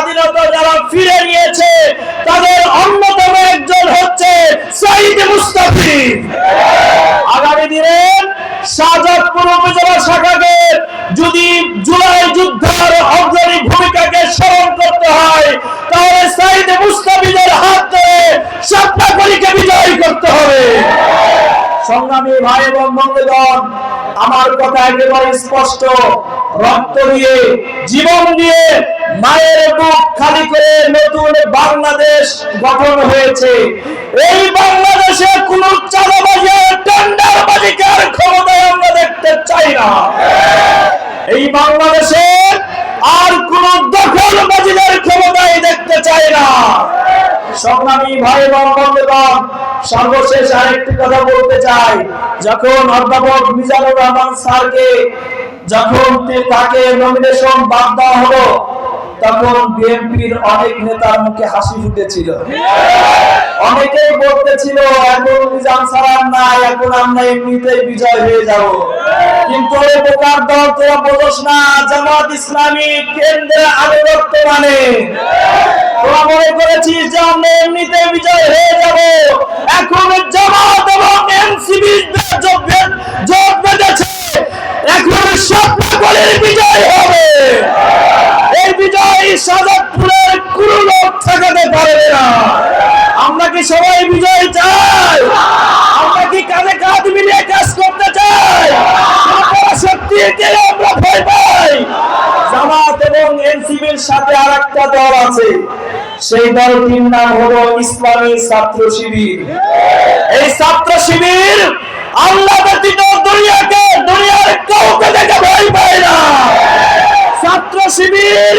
স্বাধীনতা যারা ফিরে নিয়েছে, তাদের অন্যতম একজন হচ্ছে সাইদ মুস্তাফি আগামী দিনে শাহজাদপুর উপজেলা শাখাকে যদি জুলাই যুদ্ধের অগ্রণী ভূমিকাকে স্মরণ করতে হয়, তাহলে হাত ধরে বিজয় করতে হবে। সংগ্রামী ভাই এবং বন্ধুগণ, আমার কথা একেবারে স্পষ্ট। রক্ত দিয়ে, জীবন দিয়ে, মায়ের খালি করে নতুন বাংলাদেশ গঠন হয়েছে। এই বাংলাদেশে কোন চাঁদাবাজি আর ক্ষমতায় আমরা দেখতে চাই না। এই বাংলাদেশে আর কোন দখলবাজিদের ক্ষমতায় দেখতে চাই না। সংগ্রামী ভাই বন্ধুগণ, সর্বশেষ আরেকটি কথা বলতে চাই। যখন অধ্যাপক মিজানুর রহমান স্যারকে, যখন তাকে নমিনেশন বাদ দেওয়া হলো তখন বিএনপির অনেক নেতার মুখে হাসি ফুটেছিল। অনেকেই বলতেছিল, এখন নিজাম এখন আমরা এমনিতেই বিজয় হয়ে যাব। কিন্তু বোকার দল তোরা না, জামাত ইসলামী কেন্দ্রে আনুগত্য মানে। তোরা মনে করেছিস যে আমরা এমনিতে বিজয় হয়ে যাব। এখন জামাত এবং এনসিবি যোগ যোগ বেঁধেছে এখন স্বপ্নগলের বিজয় হবে এই বিজয় সাজাদপুরের কোনো লোক ঠেকাতে না। আমরা কি সবাই বিজয় চাই? আমরা কি কাঁধে কাঁধ মিলিয়ে কাজ করতে চাই? শক্তিকে আমরা ভয় পাই। জামাত এবং এনসিবির সাথে আর একটা দল আছে। সেই দলটির নাম হলো ইসলামী ছাত্র শিবির। এই ছাত্র শিবির আল্লাহ ব্যতীত দুনিয়াকে, দুনিয়ার কাউকে দেখে ভয় পায় না ছাত্র শিবির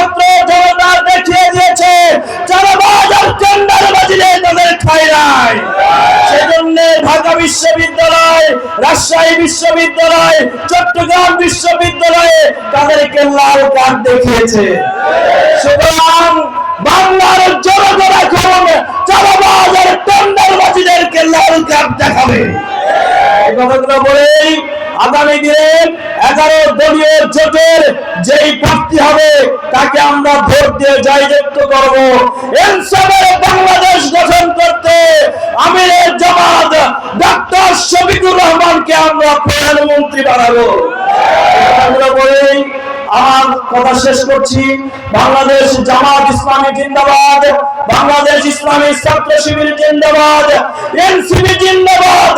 নাই। সেজন্য ঢাকা বিশ্ববিদ্যালয়, রাজশাহী বিশ্ববিদ্যালয়, চট্টগ্রাম বিশ্ববিদ্যালয়ে তাদেরকে লাল কার্ড দেখিয়েছে। সুতরাং বাংলার জনগণ এখন লাল কার্ড দেখাবে। বলেই আগামী দিনে এগারো দলীয় জোটের যেই প্রার্থী হবে, তাকে আমরা ভোট দিয়ে জয়যুক্ত করব ইনসাফের বাংলাদেশ গঠন করতে আমিরের জামাত ডক্টর শফিকুর রহমানকে আমরা প্রধানমন্ত্রী বানাবো। আমার কথা শেষ করছি, বাংলাদেশ জামাত ইসলামী জিন্দাবাদ, বাংলাদেশ ইসলামী ছাত্র শিবির জিন্দাবাদ এনসিবি জিন্দাবাদ।